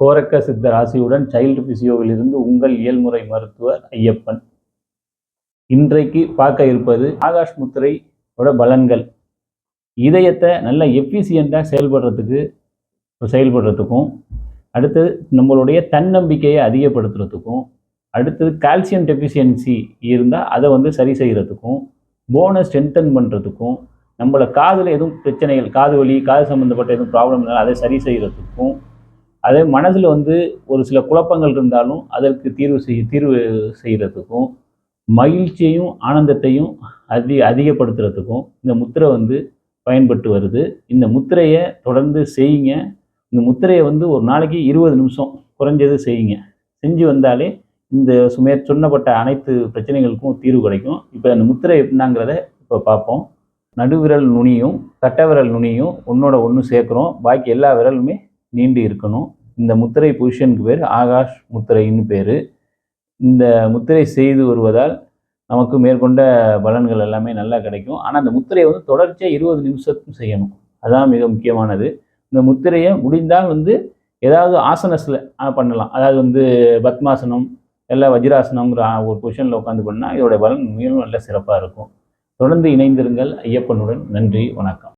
கோரக்க சித்த ராசியுடன் சைல்டு பிசியோவிலிருந்து உங்கள் இயல்முறை மருத்துவர் ஐயப்பன். இன்றைக்கு பார்க்க இருப்பது ஆகாஷ் முத்திரையோட பலன்கள். இதயத்தை நல்ல எஃபிசியண்ட்டாக செயல்படுறதுக்கு செயல்படுறதுக்கும் அடுத்தது நம்மளுடைய தன்னம்பிக்கையை அதிகப்படுத்துறதுக்கும் அடுத்தது கால்சியம் டெஃபிஷியன்சி இருந்தால் அதை வந்து சரி செய்கிறதுக்கும் போனை ஸ்ட்ரென்தன் பண்ணுறதுக்கும் நம்மளை காதில் எதுவும் பிரச்சனைகள் காது வலி காது சம்மந்தப்பட்ட எதுவும் ப்ராப்ளம் இருந்தாலும் அதை சரி செய்கிறதுக்கும் அதே மனதில் வந்து ஒரு சில குழப்பங்கள் இருந்தாலும் அதற்கு தீர்வு செய்ய தீர்வு செய்கிறதுக்கும் மகிழ்ச்சியையும் ஆனந்தத்தையும் அதி அதிகப்படுத்துறதுக்கும் இந்த முத்திரை வந்து பயன்பட்டு வருது. இந்த முத்திரையை தொடர்ந்து செய்யுங்க. இந்த முத்திரையை வந்து ஒரு நாளைக்கு இருபது நிமிஷம் குறைஞ்சது செய்யுங்க. செஞ்சு வந்தாலே இந்த சுமே சொன்னப்பட்ட அனைத்து பிரச்சனைகளுக்கும் தீர்வு கிடைக்கும். இப்போ அந்த முத்திரை எப்படின்னாங்கிறத இப்போ பார்ப்போம் நடுவிரல் நுனியும் கட்டவிரல் நுனியும் ஒன்றோட ஒன்று சேர்க்குறோம். பாக்கி எல்லா விரலுமே நீண்டு இருக்கணும். இந்த முத்திரை பொசிஷனுக்கு பேர் ஆகாஷ் முத்திரைன்னு பேர். இந்த முத்திரை செய்து வருவதால் நமக்கு மேற்கொண்ட பலன்கள் எல்லாமே நல்லா கிடைக்கும். ஆனால் அந்த முத்திரையை வந்து தொடர்ச்சியாக இருபது நிமிஷத்துக்கும் செய்யணும். அதான் மிக முக்கியமானது. இந்த முத்திரையை முடிந்தால் வந்து ஏதாவது ஆசனஸில் பண்ணலாம். அதாவது வந்து பத்மாசனம் இல்லை வஜ்ராசனங்கிற ஒரு பொசிஷனில் உட்காந்து பண்ணால் இதோட பலன் மிகவும் நல்ல சிறப்பாக இருக்கும். தொடர்ந்து இணைந்திருங்கள். ஐயப்பனுடன் நன்றி வணக்கம்.